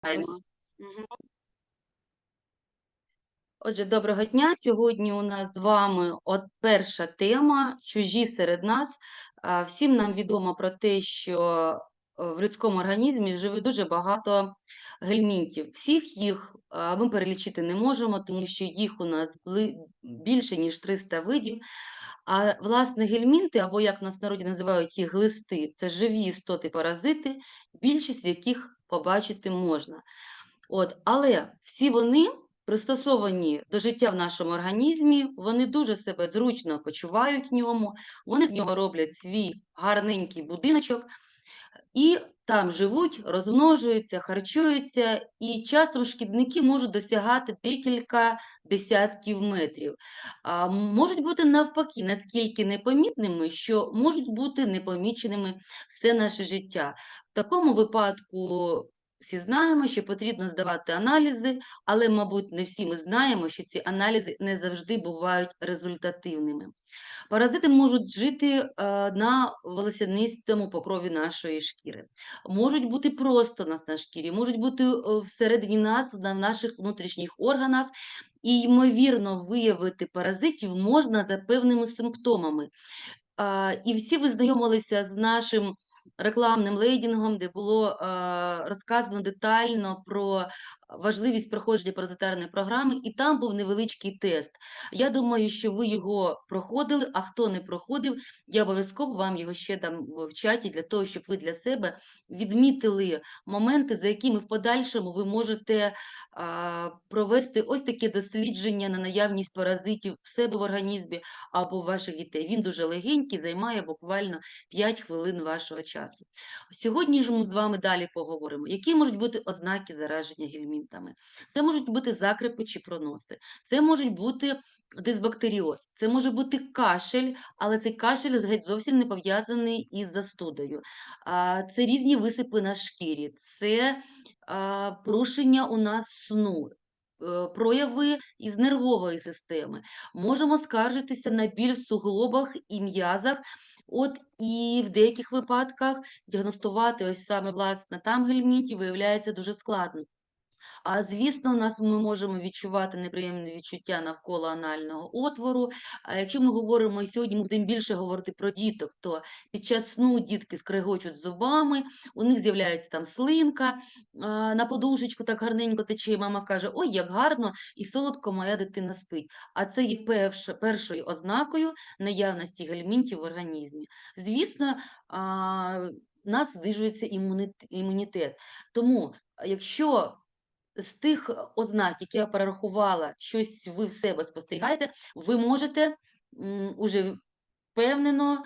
Починаємо. Отже, доброго дня. Сьогодні у нас з вами от перша тема чужі серед нас. Всім нам відомо про те, що е, в людському організмі живе дуже багато гельмінтів. Всіх їх ми перелічити не можемо, тому що їх у нас більше ніж 300 видів. А власне гельмінти, або як в нас народі називають їх глисти, це живі істоти-паразити, більшість яких побачити можна. От, але всі вони пристосовані до життя в нашому організмі, вони дуже себе зручно почувають в ньому, вони в нього роблять свій гарненький будиночок і там живуть, розмножуються, харчуються, і часом шкідники можуть досягати декілька десятків метрів. А можуть бути навпаки наскільки непомітними, що можуть бути непоміченими все наше життя. В такому випадку всі знаємо, що потрібно здавати аналізи, але, мабуть, не всі ми знаємо, що ці аналізи не завжди бувають результативними. Паразити можуть жити е, на волосянистому покрові нашої шкіри, можуть бути просто нас на шкірі, можуть бути е, всередині нас, на наших внутрішніх органах, і, ймовірно, виявити паразитів можна за певними симптомами. І всі ви знайомилися з нашим рекламним лейдингом, де було розказано детально про важливість проходження паразитарної програми, і там був невеличкий тест. Я думаю, що ви його проходили, а хто не проходив, я обов'язково вам його ще дам в в чаті для того, щоб ви для себе відмітили моменти, за якими в подальшому ви можете а, провести ось таке дослідження на наявність паразитів в себе в організмі або у ваших дітей. Він дуже легенький, займає буквально 5 хвилин вашого часу. Сьогодні ж ми з вами далі поговоримо, які можуть бути ознаки зараження гельмінтами. Це можуть бути закрепи чи проноси, це можуть бути дисбактеріоз, це може бути кашель, але цей кашель геть зовсім не пов'язаний із застудою. Це різні висипи на шкірі, це порушення у нас сну. е, Прояви із нервової системи, можемо скаржитися на біль в суглобах і м'язах, от і в деяких випадках діагностувати ось саме власне там гельмінті виявляється дуже складно. А звісно, у нас ми можемо відчувати неприємне відчуття навколо анального отвору. А якщо ми говоримо сьогодні, ми будемо більше говорити про діток, то під час сну дітки скрегочуть зубами, у них з'являється там слинка на подушечку, так гарненько тече. Мама каже: Ой, як гарно і солодко моя дитина спить. А це є першою ознакою наявності гельмінтів в організмі. Звісно, а, нас знижується імунітет. Тому, якщо з тих ознак, які я перерахувала, щось ви в себе спостерігаєте, ви можете м, впевнено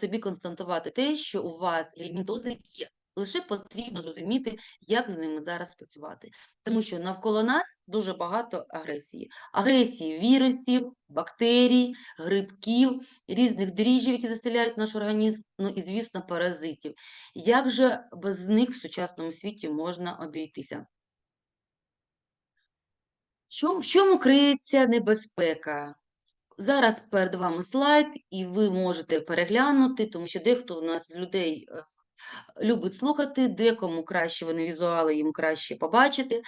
собі констатувати те, що у вас гельмінтози є. Лише потрібно зрозуміти, як з ними зараз працювати. Тому що навколо нас дуже багато агресії. Агресії вірусів, бактерій, грибків, різних дріжджів, які заселяють наш організм, ну і, звісно, паразитів. Як же без них в сучасному світі можна обійтися? В чому криється небезпека? Зараз перед вами слайд, і ви можете переглянути, тому що дехто у нас з людей е, любить слухати, декому краще вони візуали, їм краще побачити.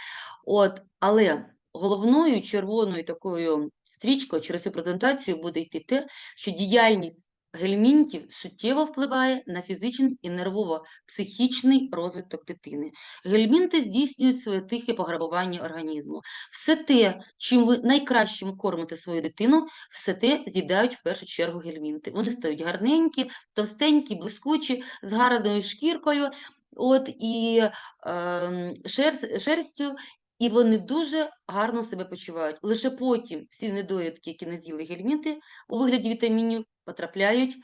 От, але головною червоною такою стрічкою через цю презентацію буде йти те, що діяльність гельмінтів суттєво впливає на фізичний і нервово-психічний розвиток дитини. Гельмінти здійснюють своє тихе пограбування організму. Все те, чим ви найкращим кормите свою дитину, все те з'їдають в першу чергу гельмінти. Вони стають гарненькі, товстенькі, блискучі, з гарною шкіркою, от і е, шерсть, шерстю, і вони дуже гарно себе почувають. Лише потім всі недоїдки, які не з'їли гельмінти у вигляді вітамінів, потрапляють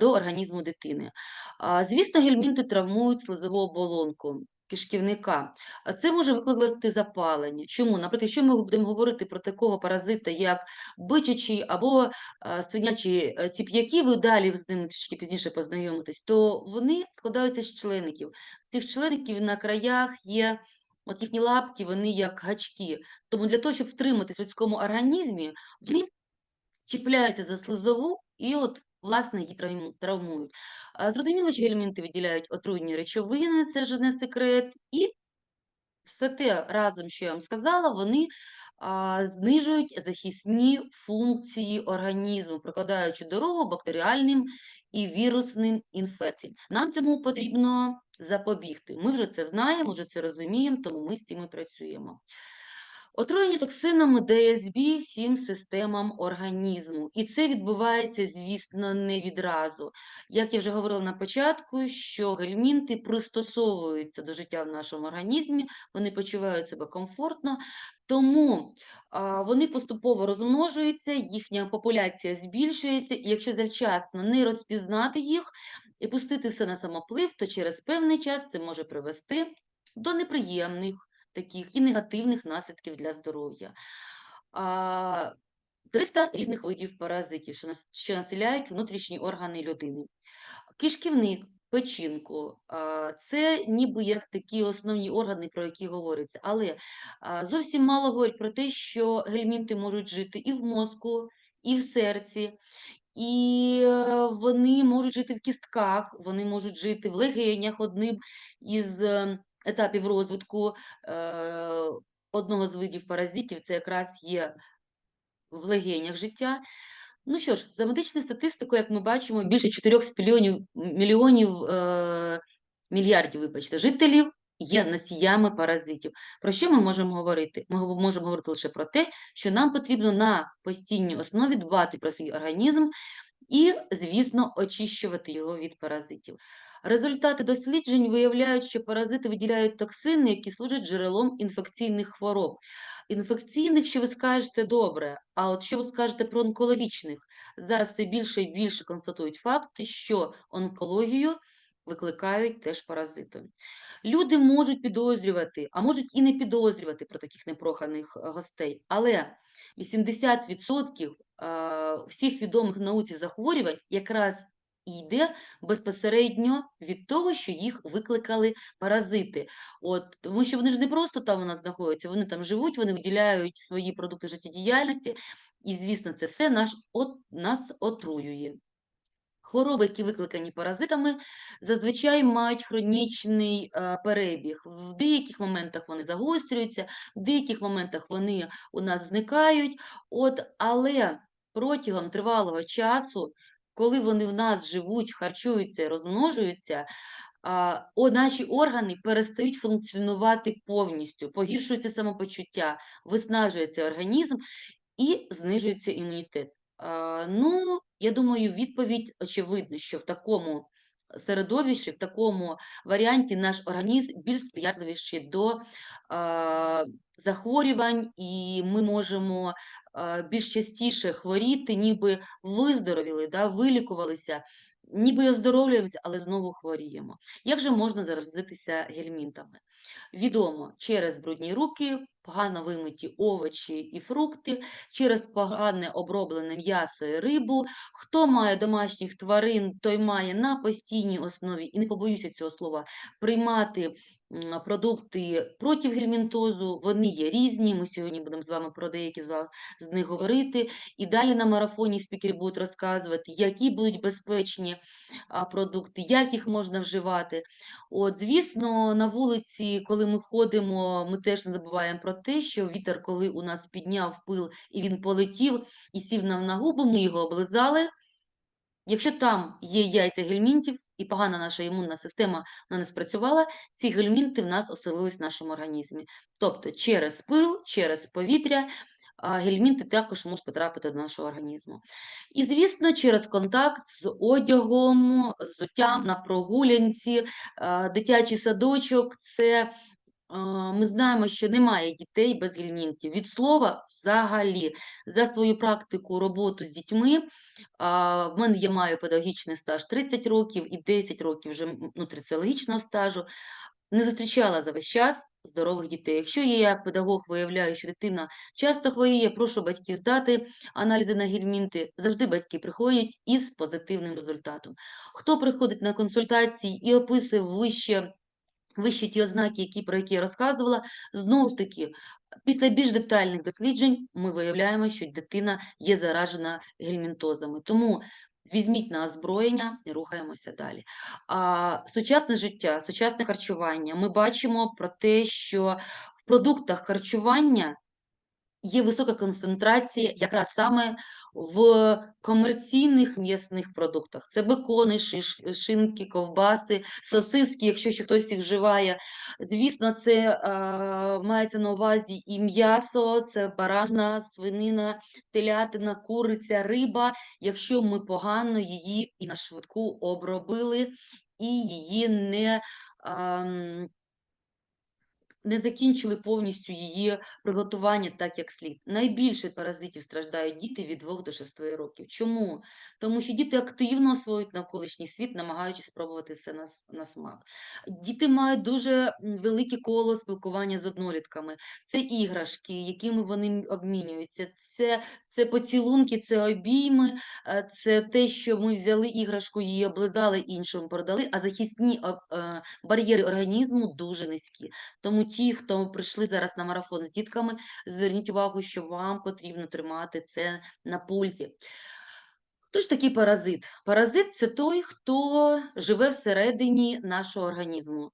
до організму дитини. Звісно, гельмінти травмують слизову оболонку. Кишківника, це може викликати запалення. Чому? Наприклад, якщо ми будемо говорити про такого паразита, як бичачий або свинячі е, ціп'яки, ви далі з ними трішки пізніше познайомитесь, то вони складаються з члеників. Цих члеників на краях є от їхні лапки, вони як гачки. Тому для того, щоб втриматись в людському організмі, вони чіпляються за слизову і от, власне, її травмують. Зрозуміло, що гельмінти виділяють отруйні речовини, це ж не секрет, і все те разом, що я вам сказала, вони а, знижують захисні функції організму, прокладаючи дорогу бактеріальним і вірусним інфекціям. Нам цьому потрібно запобігти. Ми вже це знаємо, вже це розуміємо, тому ми з цим працюємо. Отруєння токсинами ДСБ всім системам організму. І це відбувається, звісно, не відразу. Як я вже говорила на початку, що гельмінти пристосовуються до життя в нашому організмі, вони почувають себе комфортно, тому вони поступово розмножуються, їхня популяція збільшується, і якщо завчасно не розпізнати їх і пустити все на самоплив, то через певний час це може привести до неприємних таких і негативних наслідків для здоров'я. А, 300 різних видів паразитів, що, населяють внутрішні органи людини. Кишківник, печінку це ніби як такі основні органи, про які говориться. Але зовсім мало говорять про те, що гельмінти можуть жити і в мозку, і в серці, і е, вони можуть жити в кістках, вони можуть жити в легенях. Одним із е, етапів розвитку е, одного з видів паразитів це якраз є в легенях життя. Ну що ж, за медичною статистикою, як ми бачимо, більше 4 мільйонів, мільйонів е, мільярдів вибачте, жителів є носіями паразитів. Про що ми можемо говорити? Ми можемо говорити лише про те, що нам потрібно на постійній основі дбати про свій організм і, звісно, очищувати його від паразитів. Результати досліджень виявляють, що паразити виділяють токсини, які служать джерелом інфекційних хвороб. Інфекційних, що ви скажете, добре, а от що ви скажете про онкологічних? Зараз все більше і більше констатують факти, що онкологію викликають теж паразити. Люди можуть підозрювати, а можуть і не підозрювати про таких непроханих е, гостей, але 80% е, всіх відомих науці захворювань якраз і йде безпосередньо від того, що їх викликали паразити. От, тому що вони ж не просто там у нас знаходяться, вони там живуть, вони виділяють свої продукти життєдіяльності, і, звісно, це все наш, от, нас отруює. Хвороби, які викликані паразитами, зазвичай мають хронічний е, перебіг. В деяких моментах вони загострюються, в деяких моментах вони у нас зникають. От, але протягом тривалого часу, коли вони в нас живуть, харчуються розмножуються, о, наші органи перестають функціонувати повністю, погіршується самопочуття, виснажується організм і знижується імунітет. Ну, я думаю, відповідь очевидна, що в такому середовищі, в такому варіанті наш організм більш сприятливіший до а, захворювань, і ми можемо а, більш частіше хворіти, ніби виздоровіли, да, вилікувалися, ніби оздоровлюємося, але знову хворіємо. Як же можна заразитися гельмінтами? Відомо, через брудні руки, погано вимиті овочі і фрукти, через погане оброблене м'ясо і рибу. Хто має домашніх тварин, той має на постійній основі, і не побоюся цього слова, приймати продукти проти гельмінтозу. Вони є різні. Ми сьогодні будемо з вами про деякі з них говорити. І далі на марафоні спікери будуть розказувати, які будуть безпечні продукти, як їх можна вживати. От, звісно, на вулиці, коли ми ходимо, ми теж не забуваємо про те, що вітер, коли у нас підняв пил і він полетів і сів нам на губу, ми його облизали. Якщо там є яйця гельмінтів і погана наша імунна система вона не спрацювала, ці гельмінти в нас оселились в нашому організмі. Тобто через пил, через повітря гельмінти також можуть потрапити до нашого організму. І, звісно, через контакт з одягом, з взуттям на прогулянці, дитячий садочок це. Ми знаємо, що немає дітей без гельмінтів. Від слова, взагалі, за свою практику роботу з дітьми В мене я маю педагогічний стаж 30 років і 10 років вже нутриціологічного стажу. Не зустрічала за весь час здорових дітей. Якщо я як педагог виявляю, що дитина часто хворіє, прошу батьків здати аналізи на гельмінти. Завжди батьки приходять із позитивним результатом. Хто приходить на консультації і описує вище Вищі ті ознаки, які, про які я розказувала, знову ж таки, після більш детальних досліджень ми виявляємо, що дитина є заражена гельмінтозами. Тому візьміть на озброєння і рухаємося далі. А, сучасне життя, сучасне харчування. Ми бачимо про те, що в продуктах харчування є висока концентрація якраз саме в комерційних м'ясних продуктах. Це бекони, шинки, ковбаси, сосиски, якщо ще хтось їх вживає. Звісно, це е, мається на увазі і м'ясо, це барана, свинина, телятина, куриця, риба, якщо ми погано її і на швидку обробили і її не. ам, не закінчили повністю її приготування так, як слід. Найбільше паразитів страждають діти від 2 до 6 років. Чому? Тому що діти активно освоюють навколишній світ, намагаючись спробувати все на, на смак. Діти мають дуже велике коло спілкування з однолітками. Це іграшки, якими вони обмінюються. Це, це поцілунки, це обійми, е, це те, що ми взяли іграшку, її облизали, іншому продали, а захисні е, бар'єри організму дуже низькі. Тому ті, хто прийшли зараз на марафон з дітками, зверніть увагу, що вам потрібно тримати це на пульсі. Хто ж такий паразит? Паразит це той, хто живе всередині нашого організму.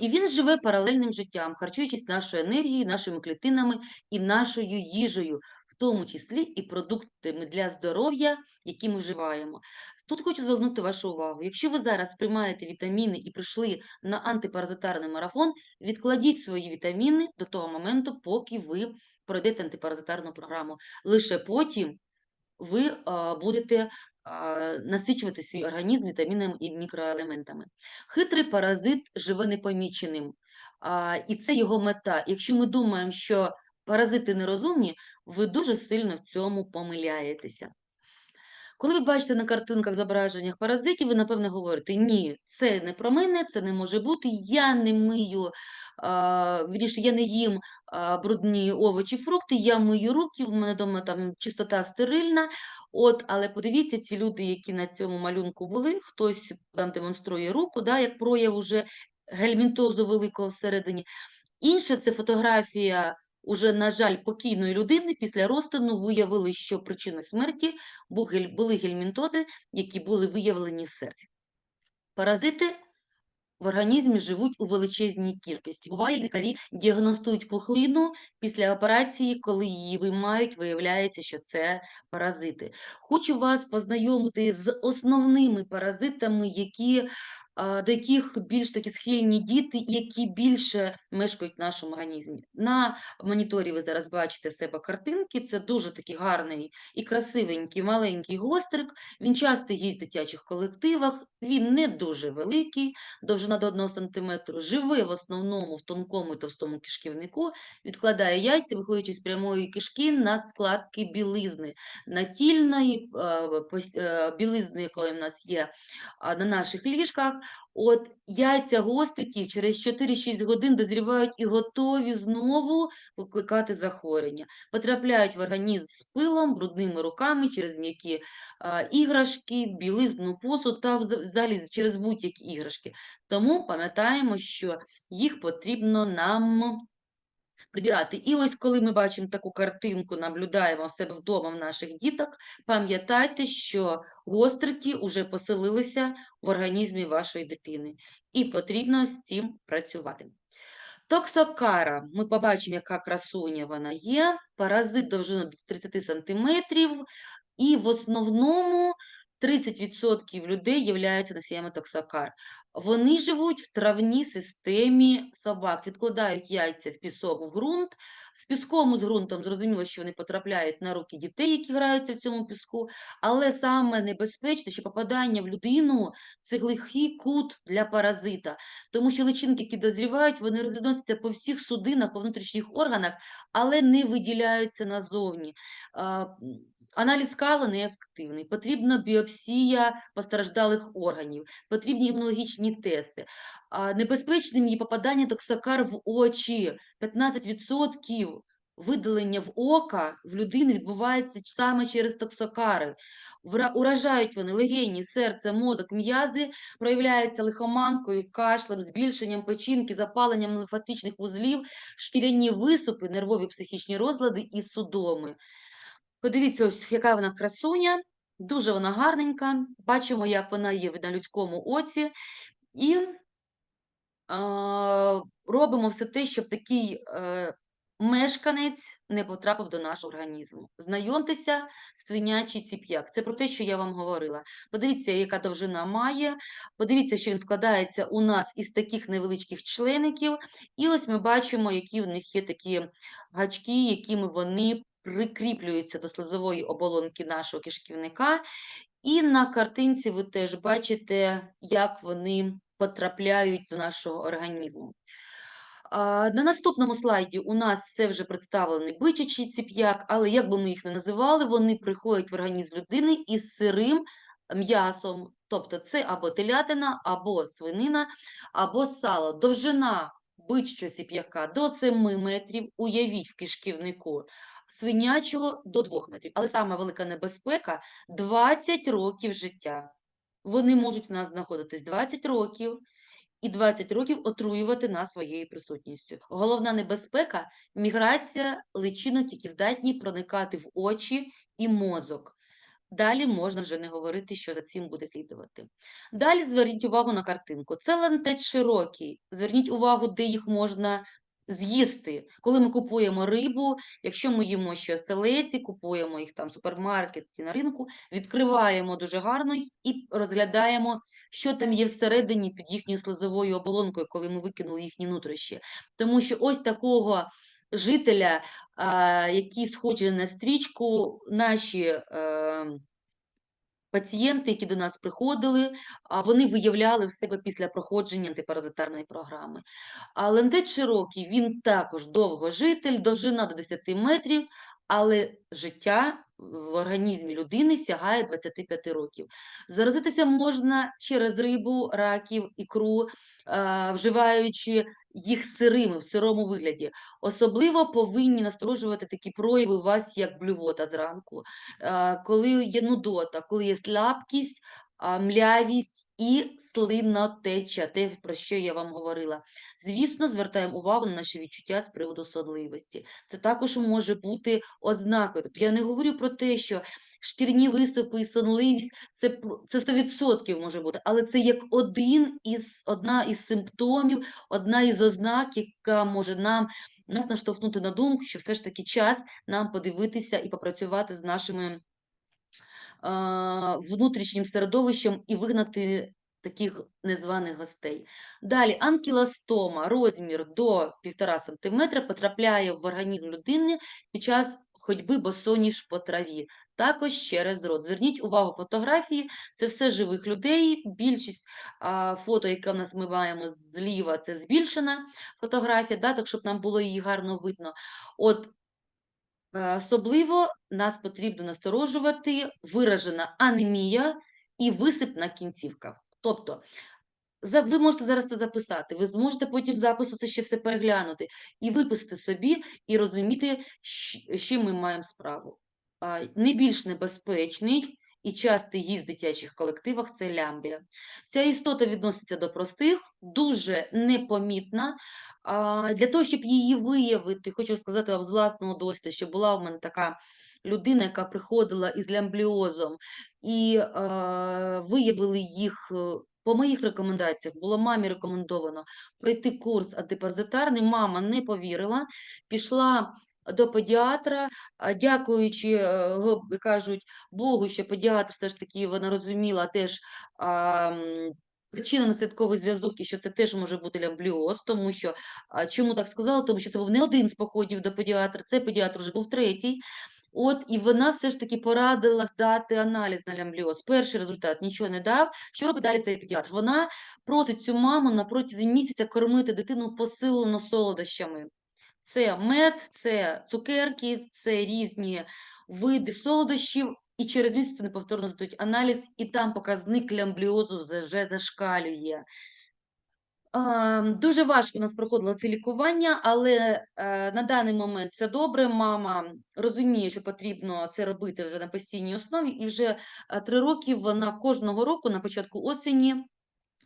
І він живе паралельним життям, харчуючись нашою енергією, нашими клітинами і нашою їжею, в тому числі і продуктами для здоров'я, які ми вживаємо. Тут хочу звернути вашу увагу. Якщо ви зараз приймаєте вітаміни і прийшли на антипаразитарний марафон, відкладіть свої вітаміни до того моменту, поки ви пройдете антипаразитарну програму. Лише потім ви а, будете а, насичувати свій організм вітамінами і мікроелементами. Хитрий паразит живе непоміченим, а, і це його мета. Якщо ми думаємо, що паразити нерозумні, ви дуже сильно в цьому помиляєтеся. Коли ви бачите на картинках зображеннях паразитів, ви напевне говорите: ні, це не про мене, це не може бути. Я не мию, вірніше, я не їм брудні овочі, фрукти, я мию руки, в мене вдома там чистота стерильна. От, але подивіться, ці люди, які на цьому малюнку були, хтось там демонструє руку, да, як прояв уже гельмінтозу великого всередині. Інше це фотографія уже, на жаль, покійної людини після розтину виявили, що причиною смерті були гельмінтози, які були виявлені в серці. Паразити в організмі живуть у величезній кількості. Буває, лікарі діагностують пухлину після операції, коли її виймають, виявляється, що це паразити. Хочу вас познайомити з основними паразитами, які, до яких більш таки схильні діти, які більше мешкають в нашому організмі. На моніторі ви зараз бачите себе картинки. Це дуже такий гарний і красивенький маленький гострик. Він часто є в дитячих колективах, він не дуже великий довжина до 1 см, живе в основному в тонкому і товстому кишківнику, відкладає яйця, виходячи з прямої кишки на складки білизни, натільної е, білизни, якої в нас є на наших ліжках. От яйця гостриків через 4-6 годин дозрівають і готові знову викликати захворювання. Потрапляють в організм з пилом, брудними руками через м'які іграшки, білизну, посуд та взагалі через будь-які іграшки. Тому пам'ятаємо, що їх потрібно нам прибирати. І ось коли ми бачимо таку картинку, наблюдаємо в себе вдома в наших діток, пам'ятайте, що гострики вже поселилися в організмі вашої дитини, і потрібно з цим працювати. Токсокара. Ми побачимо, яка красуня вона є. Паразит довжиною до 30 см, і в основному 30% людей являються носіями токсокар. Вони живуть в травній системі собак, відкладають яйця в пісок в ґрунт. З піском з ґрунтом зрозуміло, що вони потрапляють на руки дітей, які граються в цьому піску. Але саме небезпечне, що попадання в людину це глухий кут для паразита, тому що личинки, які дозрівають, вони розносяться по всіх судинах, по внутрішніх органах, але не виділяються назовні. Аналіз калу неефективний, потрібна біопсія постраждалих органів, потрібні імунологічні тести. Небезпечним є попадання токсокар в очі. 15% видалення в ока в людини відбувається саме через токсокари. Уражають вони легені, серце, мозок, м'язи, проявляються лихоманкою, кашлем, збільшенням печінки, запаленням лімфатичних вузлів, шкіряні висипи, нервові психічні розлади і судоми. Подивіться, ось яка вона красуня. Дуже вона гарненька. Бачимо, як вона є на людському оці. І а, робимо все те, щоб такий е, мешканець не потрапив до нашого організму. Знайомтеся, свинячий ціп'як. Це про те, що я вам говорила. Подивіться, яка довжина має. Подивіться, що він складається у нас із таких невеличких члеників. І ось ми бачимо, які в них є такі гачки, якими вони прикріплюються до слизової оболонки нашого кишківника. І на картинці ви теж бачите, як вони потрапляють до нашого організму. На наступному слайді у нас це вже представлений бичачий ціп'як, але як би ми їх не називали, вони приходять в організм людини із сирим м'ясом. Тобто це або телятина, або свинина, або сало. Довжина бичачого ціп'яка до 7 метрів, уявіть в кишківнику свинячого до 2 метрів. Але сама велика небезпека 20 років життя. Вони можуть в нас знаходитись 20 років і 20 років отруювати нас своєю присутністю. Головна небезпека міграція личинок, які здатні проникати в очі і мозок. Далі можна вже не говорити, що за цим буде слідувати. Далі зверніть увагу на картинку. Це лантець широкий. Зверніть увагу, де їх можна з'їсти. Коли ми купуємо рибу, якщо ми їмо ще селеці, купуємо їх там в супермаркеті на ринку, відкриваємо дуже гарно і розглядаємо, що там є всередині під їхньою слизовою оболонкою, коли ми викинули їхні нутрощі. Тому що ось такого жителя, який схожий на стрічку, наші. Пацієнти, які до нас приходили, вони виявляли в себе після проходження антипаразитарної програми. А лентет широкий, він також довгожитель, довжина до 10 метрів, але життя в організмі людини сягає 25 років. Заразитися можна через рибу, раків, ікру, е, вживаючи їх сирими, в сирому вигляді. Особливо повинні насторожувати такі прояви у вас, як блювота зранку, е, коли є нудота, коли є слабкість, млявість і слинотеча, те, про що я вам говорила. Звісно, звертаємо увагу на наші відчуття з приводу содливості. Це також може бути ознакою. Тобто я не говорю про те, що шкірні висипи і сонливість це, це 100% може бути, але це як один із, одна із симптомів, одна із ознак, яка може нам нас наштовхнути на думку, що все ж таки час нам подивитися і попрацювати з нашими внутрішнім середовищем і вигнати таких незваних гостей. Далі анкілостома, розмір до 1,5 см потрапляє в організм людини під час ходьби босоніж по траві, також через рот. Зверніть увагу фотографії, це все живих людей. Більшість а, фото, яке в нас ми маємо зліва, це збільшена фотографія, да, так щоб нам було її гарно видно. От Особливо нас потрібно насторожувати виражена анемія і висип на кінцівках. Тобто, ви можете зараз це записати, ви зможете потім запису це ще все переглянути і виписати собі, і розуміти, з чим ми маємо справу. Найбільш небезпечний і частий їсть в дитячих колективах це лямбія. Ця істота відноситься до простих, дуже непомітна. Для того, щоб її виявити, хочу сказати вам з власного досвіду, що була в мене така людина, яка приходила із лямбліозом, і е, виявили їх. е, По моїх рекомендаціях було мамі рекомендовано пройти курс антипаразитарний. Мама не повірила, пішла до педіатра, дякуючи, е, кажуть, Богу, що педіатр все ж таки вона розуміла теж а, м, причинно-наслідковий зв'язок, і що це теж може бути лямбліоз, тому що чому так сказала? Тому що це був не один з походів до педіатра, це педіатр вже був третій. От і вона все ж таки порадила здати аналіз на лямбліоз. Перший результат нічого не дав. Що робить далі цей педіатр? Вона просить цю маму на протязі місяця кормити дитину посилено солодощами. Це мед, це цукерки, це різні види солодощів. І через місяць вони повторно здають аналіз, і там показник лямбліозу вже зашкалює. Дуже важко у нас проходило це лікування, але е, на даний момент все добре. Мама розуміє, що потрібно це робити вже на постійній основі, і вже е, три роки вона кожного року на початку осені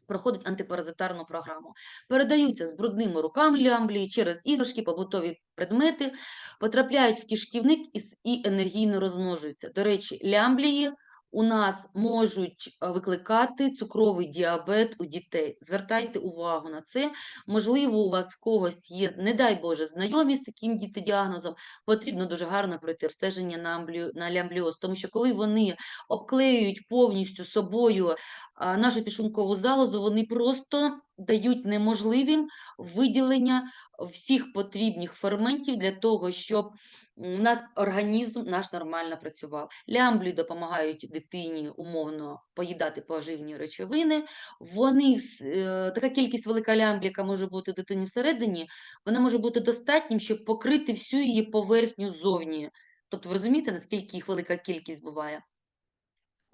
проходить антипаразитарну програму. Передаються з брудними руками лямблії через іграшки, побутові предмети, потрапляють в кишківник і, енергійно розмножуються. До речі, лямблії у нас можуть е, викликати цукровий діабет у дітей. Звертайте увагу на це. Можливо, у вас в когось є, не дай Боже, знайомі з таким діти-діагнозом, потрібно дуже гарно пройти обстеження на, амблі... на лямбліоз, тому що коли вони обклеюють повністю собою нашу пішункову залозу, вони просто дають неможливим виділення всіх потрібних ферментів для того, щоб у нас організм наш нормально працював. Лямблі допомагають дитині умовно поїдати поживні речовини. Вони е, така кількість велика лямблі, яка може бути дитині всередині, вона може бути достатнім, щоб покрити всю її поверхню ззовні. Тобто, ви розумієте, наскільки їх велика кількість буває?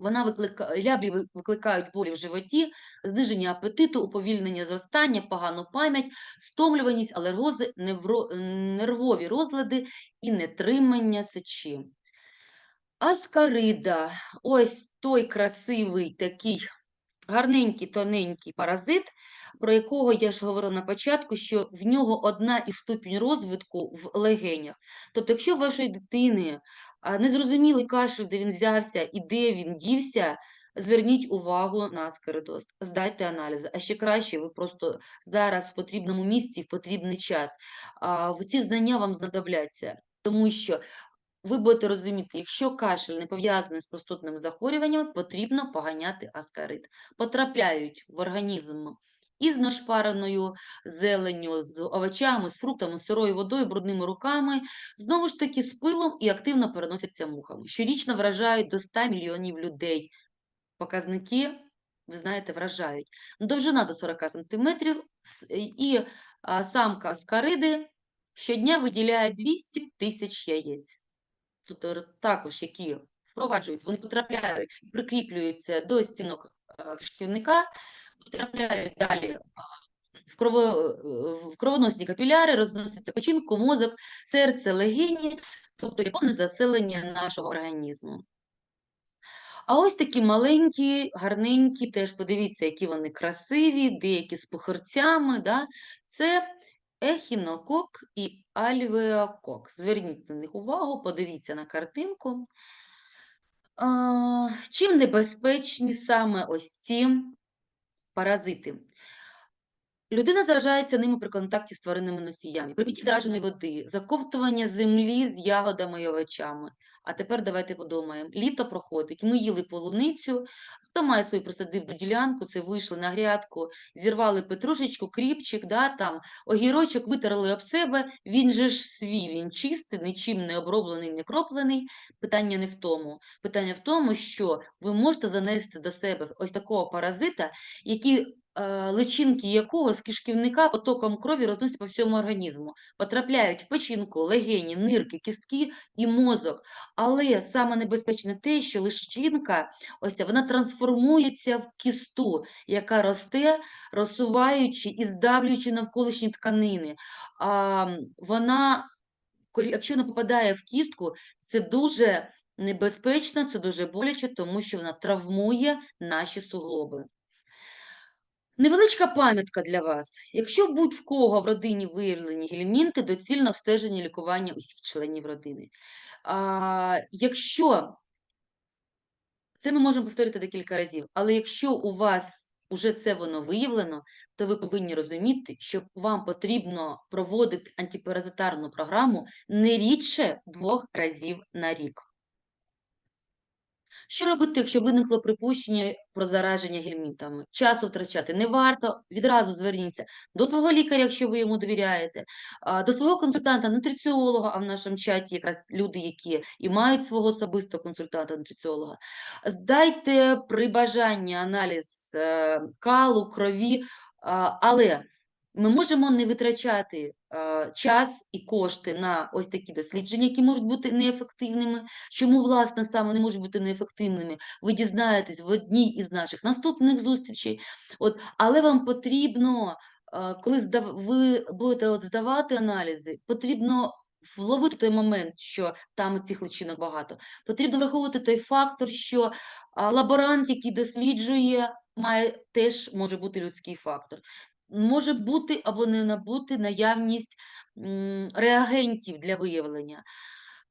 Вона виклика... ляблі викликають болі в животі, зниження апетиту, уповільнення зростання, погану пам'ять, стомлюваність, алергози, невро... нервові розлади і нетримання сечі. Аскарида – ось той красивий такий гарненький, тоненький паразит, про якого я ж говорила на початку, що в нього одна із ступінь розвитку в легенях. Тобто, якщо у вашої дитини незрозумілий кашель, де він взявся і де він дівся, зверніть увагу на аскаридоз, здайте аналізи. А ще краще, ви просто зараз в потрібному місці, в потрібний час. Ці знання вам знадобляться, тому що ви будете розуміти, якщо кашель не пов'язаний з простудними захворюваннями, потрібно поганяти аскарид. Потрапляють в організм із нашпареною зеленню, з овочами, з фруктами, з сирою водою, брудними руками, знову ж таки з пилом і активно переносяться мухами. Щорічно вражають до 100 мільйонів людей. Показники, ви знаєте, вражають. Довжина до 40 см і самка аскариди щодня виділяє 200 тисяч яєць тобто також які впроваджуються, вони потрапляють, прикріплюються до стінок кишківника, потрапляють далі в, крово, е, в кровоносні капіляри, розносяться печінку, мозок, серце, легені, тобто є повне заселення нашого організму. А ось такі маленькі, гарненькі, теж подивіться, які вони красиві, деякі з похирцями, да? це ехінокок і альвеокок. Зверніть на них увагу, подивіться на картинку. А, чим небезпечні саме ось ці паразити? Людина заражається ними при контакті з тваринними носіями, при питті зараженої води, заковтування землі з ягодами і овочами. А тепер давайте подумаємо. Літо проходить, ми їли полуницю, хто має свою присадибну ділянку, це вийшли на грядку, зірвали петрушечку, кріпчик, да, там, огірочок витерли об себе, він же ж свій, він чистий, нічим не оброблений, не кроплений. Питання не в тому. Питання в тому, що ви можете занести до себе ось такого паразита, який личинки якого з кишківника потоком крові розносяться по всьому організму, потрапляють в печінку, легені, нирки, кістки і мозок. Але саме небезпечне те, що личинка, ось вона трансформується в кісту, яка росте, розсуваючи і здавлюючи навколишні тканини. А, вона, якщо вона попадає в кістку, це дуже небезпечно, це дуже боляче, тому що вона травмує наші суглоби. Невеличка пам'ятка для вас. Якщо будь-в кого в родині виявлені гельмінти, доцільно обстеження лікування усіх членів родини. А, якщо, це ми можемо повторити декілька разів, але якщо у вас уже це воно виявлено, то ви повинні розуміти, що вам потрібно проводити антипаразитарну програму не рідше двох разів на рік. Що робити, якщо виникло припущення про зараження гельмінтами? Часу втрачати не варто, відразу зверніться до свого лікаря, якщо ви йому довіряєте, до свого консультанта, нутриціолога, а в нашому чаті якраз люди, які і мають свого особистого консультанта, нутриціолога. Здайте при бажанні аналіз е, калу, крові, але ми можемо не витрачати е, час і кошти на ось такі дослідження, які можуть бути неефективними. Чому, власне, саме не можуть бути неефективними? Ви дізнаєтесь в одній із наших наступних зустрічей. От, але вам потрібно, е, коли здав... ви будете от здавати аналізи, потрібно вловити той момент, що там цих личинок багато. Потрібно враховувати той фактор, що а, лаборант, який досліджує, має теж може бути людський фактор. Може бути або не набути наявність реагентів для виявлення.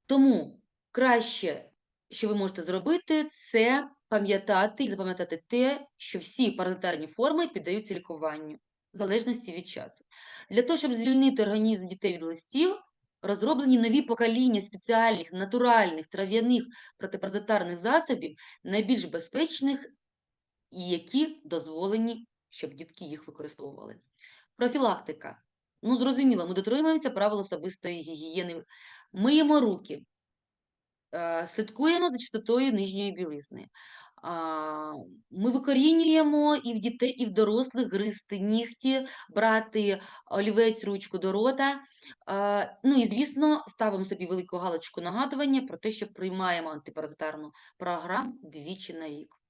Тому краще, що ви можете зробити, це пам'ятати і запам'ятати те, що всі паразитарні форми піддаються лікуванню в залежності від часу. Для того, щоб звільнити організм дітей від листів, розроблені нові покоління спеціальних натуральних трав'яних протипаразитарних засобів, найбільш безпечних і які дозволені, щоб дітки їх використовували. Профілактика. Ну, зрозуміло, ми дотримуємося правил особистої гігієни. Миємо руки, е, слідкуємо за чистотою нижньої білизни. Ми викорінюємо і в дітей, і в дорослих гризти нігті, брати олівець, ручку до рота. Ну і, звісно, ставимо собі велику галочку нагадування про те, що приймаємо антипаразитарну програму двічі на рік.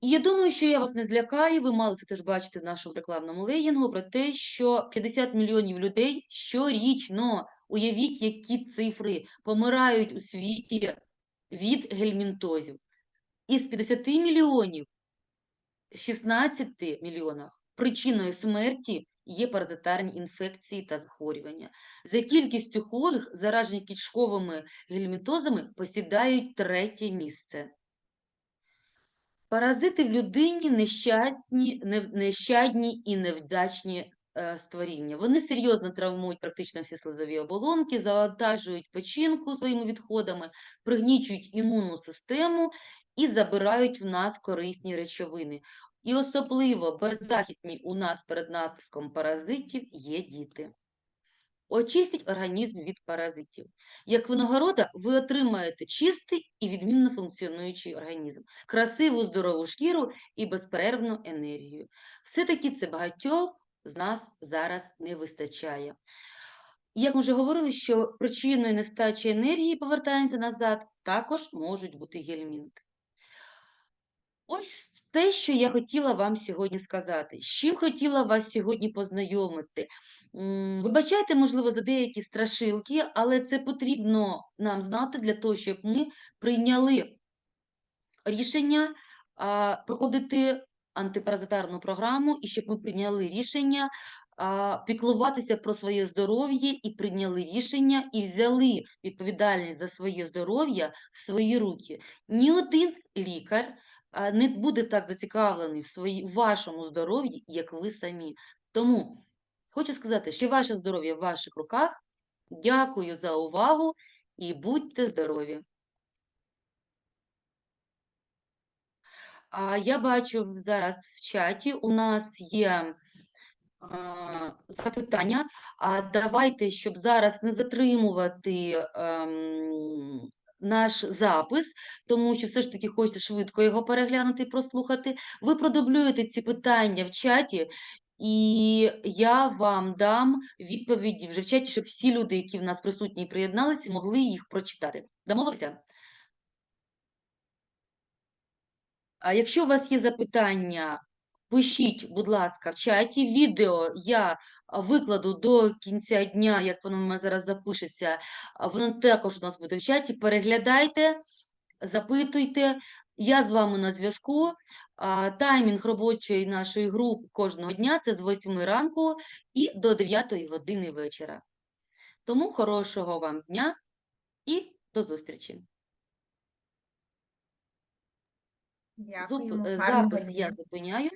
І я думаю, що я вас не злякаю, ви мали це теж бачити в нашому рекламному леїнгу, про те, що 50 мільйонів людей щорічно, уявіть, які цифри, помирають у світі від гельмінтозів. Із 50 мільйонів, в 16 мільйонах причиною смерті є паразитарні інфекції та захворювання. За кількістю хворих, заражених кишковими гельмінтозами, посідають третє місце. Паразити в людині нещасні, не- нещадні і невдячні е, створіння. Вони серйозно травмують практично всі слизові оболонки, завантажують печінку своїми відходами, пригнічують імунну систему і забирають в нас корисні речовини. І особливо беззахисні у нас перед натиском паразитів є діти. Очистіть організм від паразитів. Як винагорода, ви отримаєте чистий і відмінно функціонуючий організм, красиву здорову шкіру і безперервну енергію. Все-таки це багатьох з нас зараз не вистачає. Як ми вже говорили, що причиною нестачі енергії, повертаємося назад, також можуть бути гельмінти. Ось те, що я хотіла вам сьогодні сказати. З чим хотіла вас сьогодні познайомити. Вибачайте, можливо, за деякі страшилки, але це потрібно нам знати для того, щоб ми прийняли рішення проходити антипаразитарну програму і щоб ми прийняли рішення піклуватися про своє здоров'я і прийняли рішення і взяли відповідальність за своє здоров'я в свої руки. Ні один лікар не буде так зацікавлений в свої, вашому здоров'ї, як ви самі. Тому хочу сказати, що ваше здоров'я в ваших руках. Дякую за увагу і будьте здорові! А я бачу зараз в чаті у нас є запитання. А давайте, щоб зараз не затримувати ем, наш запис, тому що все ж таки хочеться швидко його переглянути і прослухати. Ви продублюєте ці питання в чаті. І я вам дам відповіді вже в чаті, щоб всі люди, які в нас присутні приєдналися, могли їх прочитати. Домовилися? А якщо у вас є запитання, пишіть, будь ласка, в чаті. Відео я викладу до кінця дня, як воно у мене зараз запишеться. Воно також у нас буде в чаті. Переглядайте, запитуйте. Я з вами на зв'язку. Таймінг робочої нашої групи кожного дня це з 8 ранку і до 9 години вечора. Тому хорошого вам дня і до зустрічі. Зуп... Е, Гарного Запис я зупиняю.